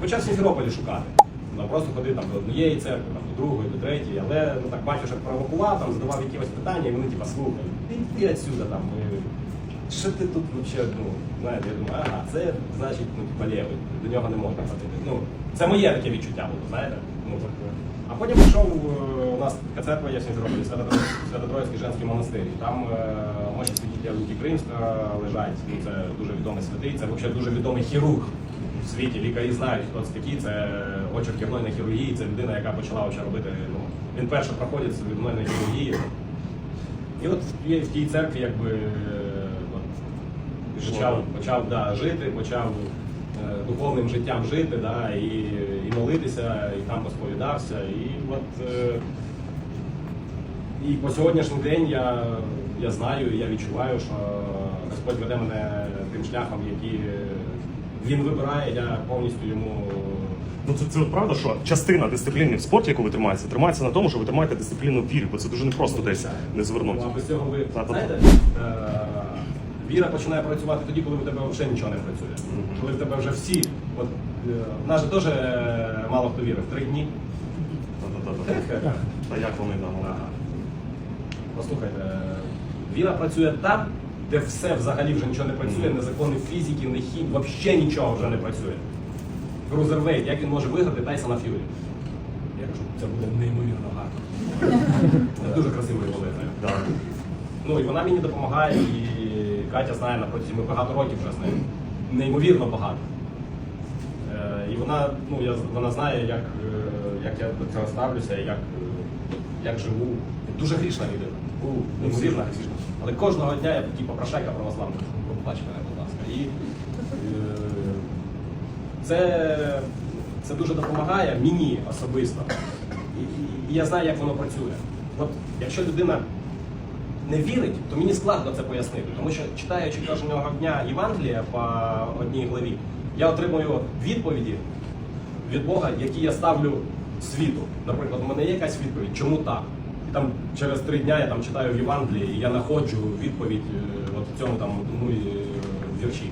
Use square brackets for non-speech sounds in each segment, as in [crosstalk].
почав Сімферополі шукати. Ну, просто ходив там до однієї церкви, там, до другої, до третьої, але ну, так батюшок провокував, там, задавав якісь питання, і вони типа слухай, ти відсюди там. Що ти тут взагалі, ну, знаєте, я думаю, ага, це значить, ну, типа лєвий, до нього не можна ходити. Ну, це моє таке відчуття було, знаєте. Ну, так, а потім пішов, е, у нас така церква в Свято- Свято-Троїцький женський монастир. І Там е, мощі святителя Луки Кримського лежать. Ну, це дуже відомий святий, це взагалі дуже відомий хірург в світі. Лікарі знають, хто це такий. Це очерківної хірургії, це людина, яка почала вже робити. Ну, він перший проходить з відомої хірургії. І от в тій- церкві якби почав, почав да, жити, почав е, духовним життям жити, да, і, і молитися, і там посповідався. І от е, і по сьогоднішній день я, я знаю, і я відчуваю, що Господь веде мене тим шляхом, який е, він вибирає, я повністю йому. Ну це, це правда, що частина дисципліни в спорті, яку ви тримаєте, тримається на тому, що ви тримаєте дисципліну в вірі, бо це дуже непросто десь не звернути. Ну, а без цього ви знаєте, віра починає працювати тоді, коли в тебе вже нічого не працює. Коли в тебе вже всі. От е, в нас же теж е, мало хто вірив. Три дні. Та-та-та-та. Як вони там? Послухайте, е, віра працює там, де все взагалі вже нічого не працює, не закони фізики, не хім, взагалі нічого вже не працює. Крузервейт, як він може виграти Тайсона Ф'юрі? Я кажу, це буде неймовірно гарно. [laughs] Це дуже красивий волети. Да. Ну і вона мені допомагає, і Катя знає на протязі ми багато років вже з нею. Неймовірно багато. Е, і вона, ну, я, вона знає, як, е, як я до цього ставлюся, як, е, як живу. Дуже грішна людина. Ну, Неймовірно грішна. Але кожного дня я такий попрошайка православний. Побач мене, будь ласка. І це, це дуже допомагає мені особисто. І, і я знаю, як воно працює. От якщо людина не вірить, то мені складно це пояснити. Тому що читаючи кожного дня Євангелія по одній главі, я отримую відповіді від Бога, які я ставлю світу. Наприклад, у мене є якась відповідь, чому так? І там через три дня я там читаю в Євангелії, і я знаходжу відповідь е, от в цьому там одному е, вірші.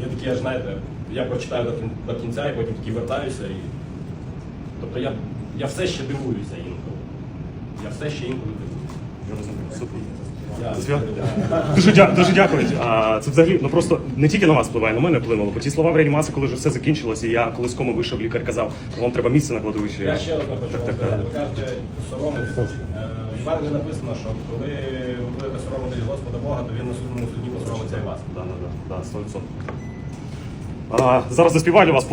Я такий, аж знаєте, я прочитаю до кінця і потім такий вертаюся. І... Тобто я, я все ще дивуюся інколи. Я все ще інколи дивуюся. Супер. Дуже, дя... дуже дякую. А, це взагалі ну просто не тільки на вас впливає, на мене вплинуло. Бо ті слова в реанімації, коли вже все закінчилося, і я коли з коми вийшов, лікар казав, вам треба місце на кладовищі. Я ще одне хочу вам сказати. Ви кажете. Е, В Євангелії написано, що коли ви будете соромитись Господа Бога, то він на судному суді посоромиться і вас. Да, да, да, да, 100%. А, зараз заспіваю для вас